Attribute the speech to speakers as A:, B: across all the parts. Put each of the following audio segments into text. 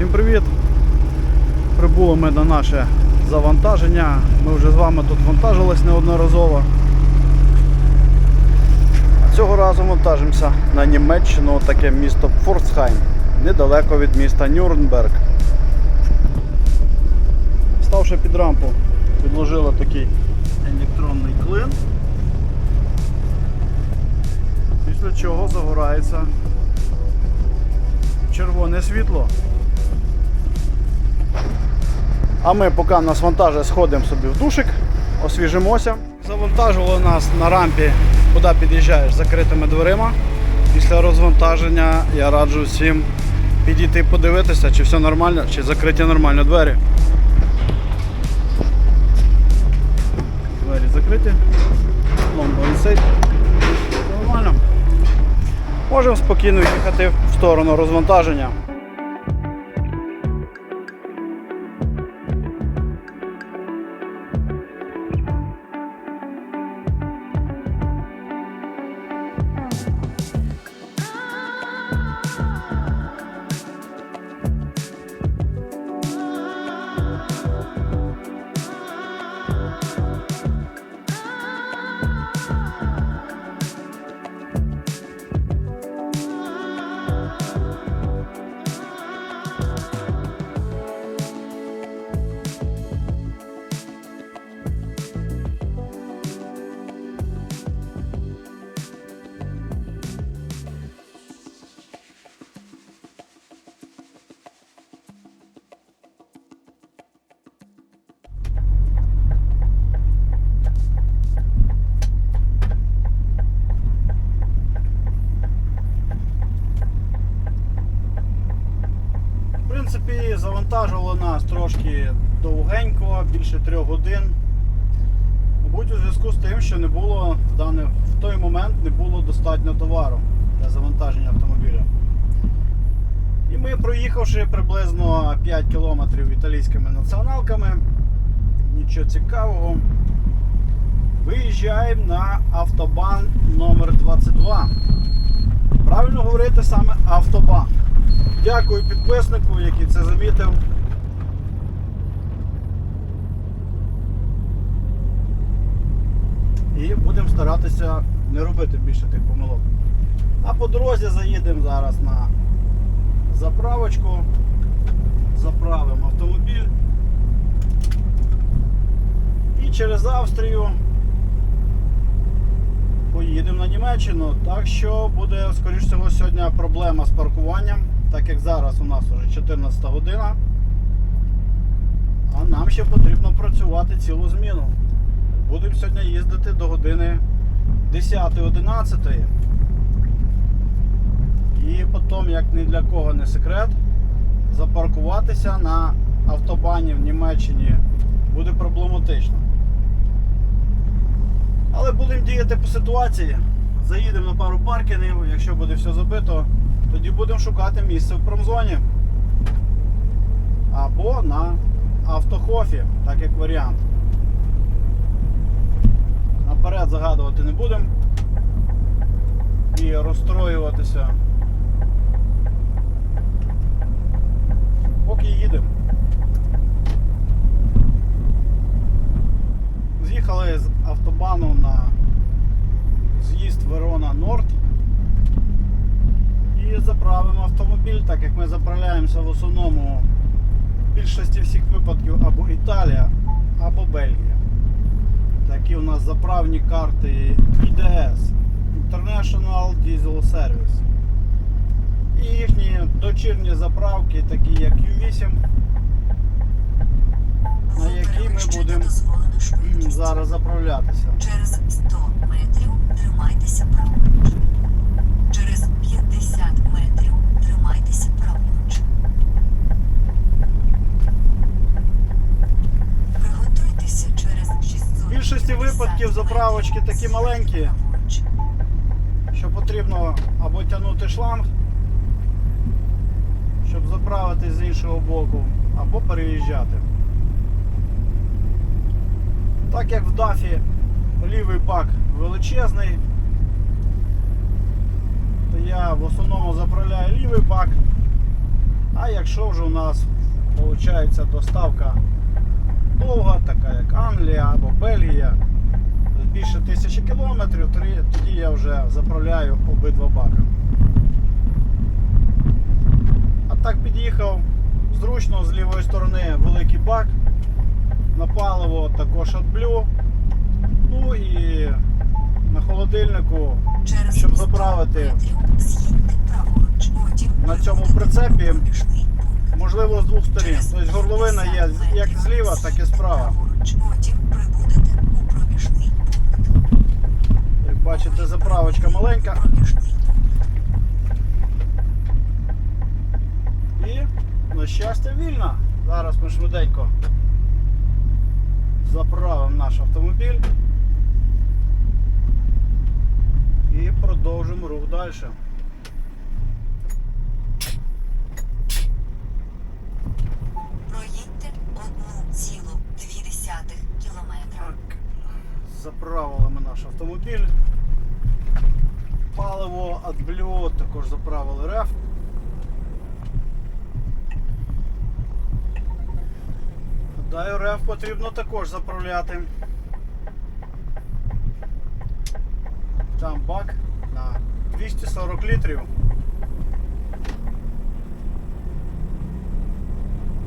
A: Всім привіт! Прибули ми на наше завантаження. Ми вже з вами тут вантажились неодноразово. Цього разу вантажимося на Німеччину, таке місто Пфорцхайм, недалеко від міста Нюрнберг. Ставши під рампу, підложили такий електронний клин. Після чого загорається червоне світло. А ми поки нас вантажить, сходимо собі в душик, освіжимося. Завантажували нас на рампі, куди під'їжджаєш, закритими дверима. Після розвантаження я раджу всім підійти подивитися, чи все нормально, чи закриті нормально двері. Двері закриті. Ломба висить. Нормально. Можемо спокійно їхати в сторону розвантаження. Принципі, завантажувало нас трошки довгенько, більше трьох годин. Мабуть, у зв'язку з тим, що не було в, даний, в той момент не було достатньо товару для завантаження автомобіля. І ми, проїхавши приблизно 5 кілометрів італійськими націоналками, нічого цікавого, виїжджаємо на автобан номер 22 Правильно говорити саме автобан. Дякую підписнику, який це замітив. І будемо старатися не робити більше тих помилок. А по дорозі заїдемо зараз на заправочку, заправимо автомобіль. І через Австрію поїдемо на Німеччину. Так що буде, скоріш всього, сьогодні проблема з паркуванням, так як зараз у нас вже 14 година. А нам ще потрібно працювати цілу зміну. Будемо сьогодні їздити до години 10-11. І потім, як ні для кого не секрет, запаркуватися на автобані в Німеччині буде проблематично. Але будемо діяти по ситуації. Заїдемо на пару паркінгів, якщо буде все забито, тоді будемо шукати місце в промзоні. Або на автохофі, так як варіант. Наперед загадувати не будемо і розстроюватися. Поки їдемо. З'їхали з автобану на з'їзд Верона Норд і заправимо автомобіль, так як ми заправляємося в основному в більшості всіх випадків або Італія, або Бельгія. Такі у нас заправні карти IDS International Diesel Service. І їхні дочірні заправки, такі як U8, на які ми будемо зараз заправлятися.
B: Через 100 метрів тримайтеся праворуч. Через 50 метрів тримайтеся праворуч. Приготуйтеся через 600
A: В більшості випадків такі маленькі, що потрібно або тягнути шланг, щоб заправити з іншого боку, або переїжджати. Так як в дафі лівий бак величезний, то я в основному заправляю лівий бак, А якщо вже у нас виходить доставка довга, така як Англія або Бельгія, більше тисячі кілометрів, тоді- я вже заправляю обидва баки. А так під'їхав зручно з лівої сторони великий бак на паливо, також AdBlue. Ну і на холодильнику Щоб заправити на цьому прицепі можливо з двох сторін. Тобто горловина є як зліва, так і справа.
B: праворуч. Потім прибудете у проміжний пункт.
A: Як бачите, заправочка маленька. І, на щастя, вільна. Зараз ми швиденько заправимо наш автомобіль і продовжимо рух далі.
B: Проїдьте 1,2 кілометра.
A: Так, заправили ми наш автомобіль. AdBlue, також заправили реф. Гадаю, реф потрібно також заправляти. Там бак на 240 літрів.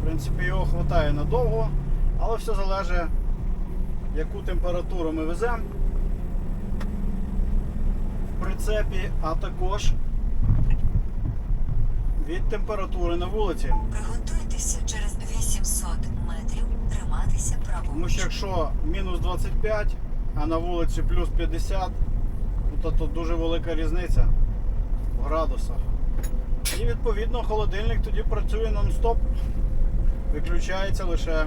A: В принципі, його вистачає надовго, але все залежить яку температуру ми веземо прицепі, а також від температури на вулиці.
B: Приготуйтеся через 800 метрів триматися праворуч.
A: Тому що якщо мінус 25, а на вулиці плюс 50, ну, то тут дуже велика різниця в градусах. І відповідно холодильник тоді працює нон-стоп, виключається лише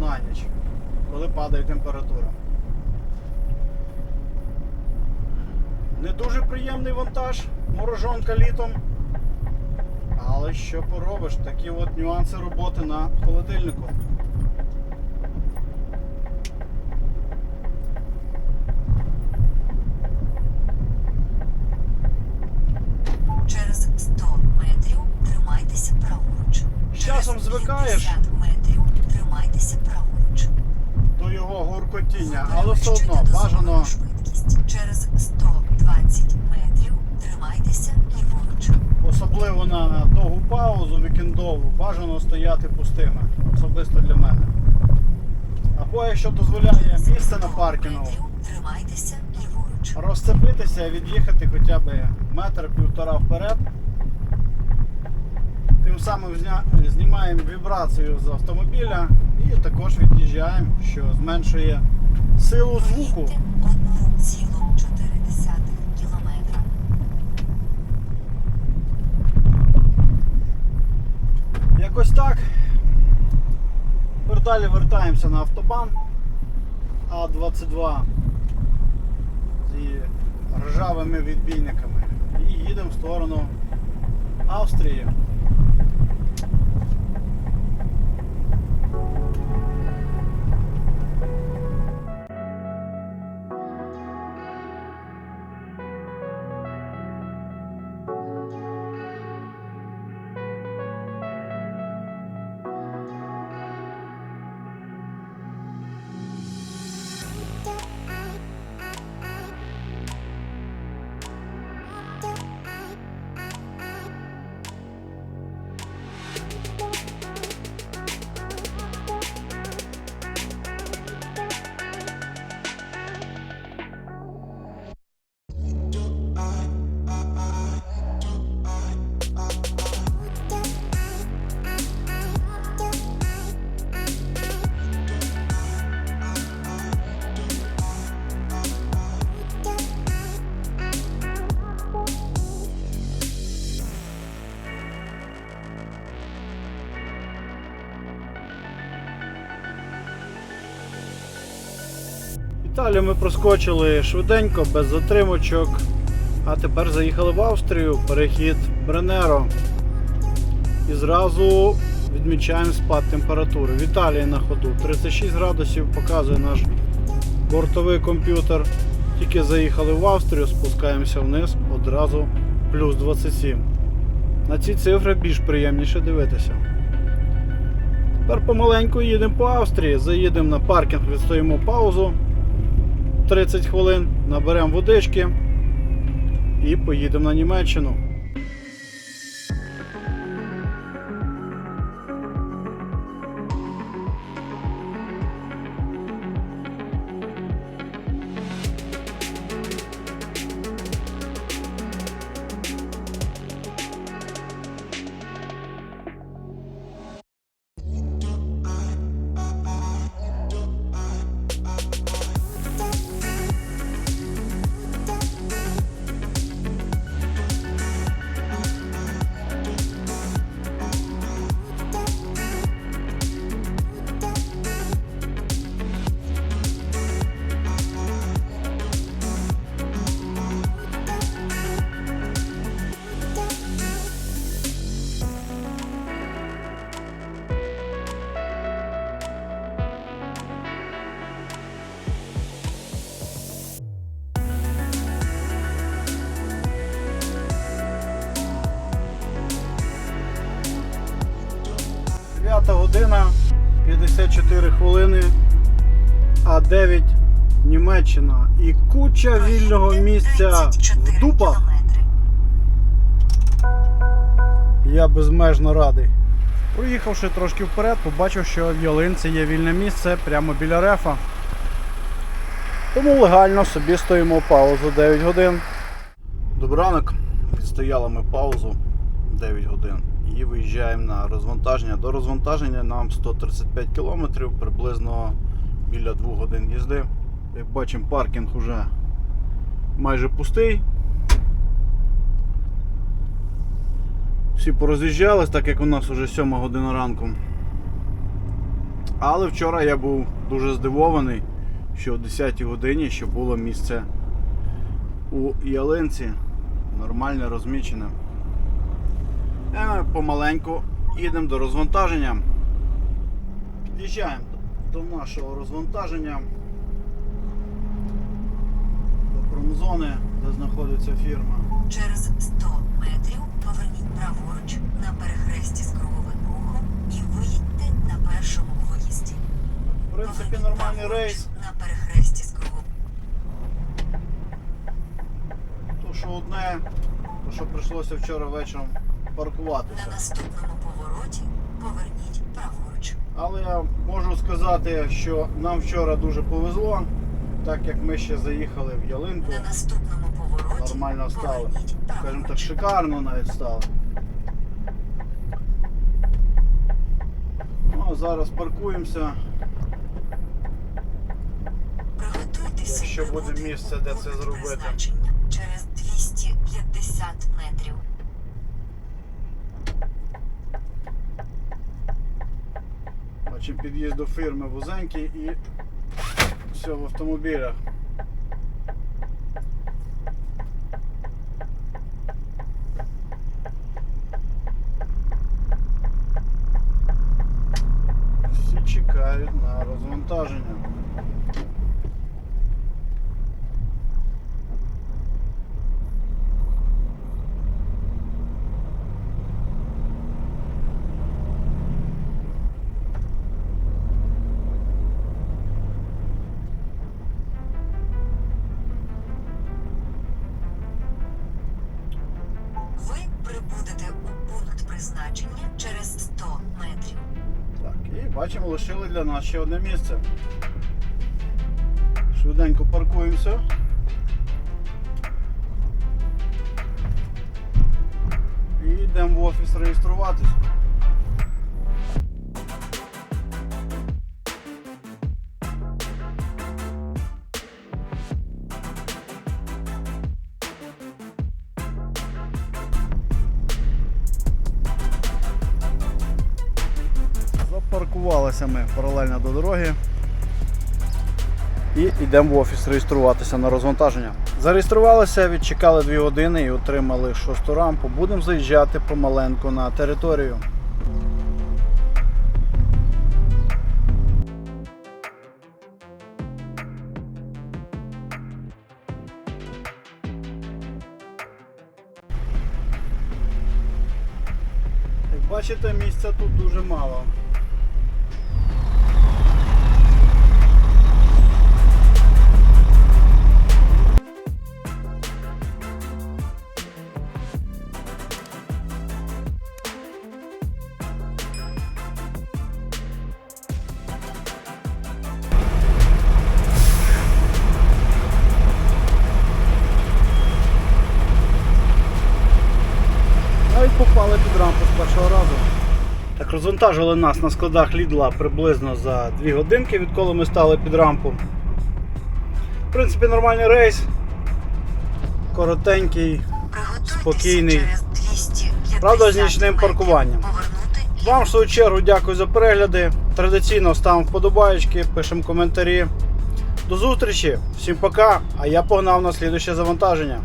A: на ніч, коли падає температура. Не дуже приємний вантаж, морожонка літом. Але що поробиш, такі от нюанси роботи на холодильнику.
B: Через 100 метрів тримайтеся праворуч.
A: З часом звикаєш.
B: 50 метрів тримайтеся праворуч.
A: до його гуркотіння, але все одно бажано особливо на довгу паузу вікендову, бажано стояти пустими, особисто для мене. Або якщо дозволяє місце на паркінгу, розцепитися і від'їхати хоча б метр-півтора вперед. Тим самим знімаємо вібрацію з автомобіля і також від'їжджаємо, що зменшує силу звуку.
B: Проїдьте 1,4 кілометра.
A: Якось так. Далі вертаємося на автобан А22 зі ржавими відбійниками і їдемо в сторону Австрії. Італію ми проскочили швиденько, без затримочок. А тепер заїхали в Австрію, перехід Бренеро. І зразу відмічаємо спад температури. В Італії на ходу 36 градусів, показує наш бортовий комп'ютер. Тільки заїхали в Австрію, спускаємося вниз, одразу плюс 27. на ці цифри більш приємніше дивитися. Тепер помаленьку їдемо по Австрії, заїдемо на паркінг, відстоїмо паузу 30 хвилин, наберемо водички і поїдемо на Німеччину. 54 хвилини, а 9 Німеччина. І куча вільного місця в дупах. Я безмежно радий. Проїхавши трошки вперед, побачив, що в ялинці є вільне місце прямо біля рефа. Тому легально собі стоїмо паузу 9 годин. Добранок. Відстояли ми паузу 9 годин і виїжджаємо на розвантаження. До розвантаження нам 135 км, приблизно біля 2 годин їзди. Як бачимо, паркінг уже майже пустий. Всі пороз'їжджались, так як у нас вже 7 година ранку. Але вчора я був дуже здивований, що о 10 годині ще було місце у ялинці. Нормальне розмічене. І ми помаленьку їдемо до розвантаження. Під'їжджаємо до нашого розвантаження. До промзони, де знаходиться фірма.
B: Через 100 метрів поверніть праворуч на перехресті з круговим рухом і виїдьте на першому виїзді.
A: В принципі, нормальний рейс.
B: На перехресті з круговим
A: То що одне, то що прийшлося вчора вечором
B: На наступному повороті поверніть праворуч.
A: Але я можу сказати, що нам вчора дуже повезло, так як ми ще заїхали в ялинку,
B: На наступному повороті
A: нормально
B: поверніть
A: Скажімо так, шикарно навіть стало. Ну, а зараз паркуємося. Якщо буде місце, де це зробити.
B: призначення через 250 метрів.
A: Бачимо під'їзд до фірми вузенький і все в автомобілях. Всі чекають на розвантаження.
B: Призначення через 100 метрів.
A: Так, і бачимо, лишили для нас ще одне місце. Швиденько паркуємося. І йдемо в офіс реєструватись. Запаркувалися ми паралельно до дороги. І йдемо в офіс реєструватися на розвантаження. Зареєструвалися, відчекали 2 години і отримали шосту рампу. Будемо заїжджати помаленьку на територію. бачите, місця тут дуже мало. Попали під рампу з першого разу. Так, розвантажили нас на складах Лідла приблизно за 2 годинки, відколи ми стали під рампу. В принципі, нормальний рейс. Коротенький. Спокійний. Правда, з нічним паркуванням. Вам в свою чергу дякую за перегляди. Традиційно ставимо вподобаєчки, пишемо коментарі. До зустрічі, всім пока, а я погнав на слідуще завантаження.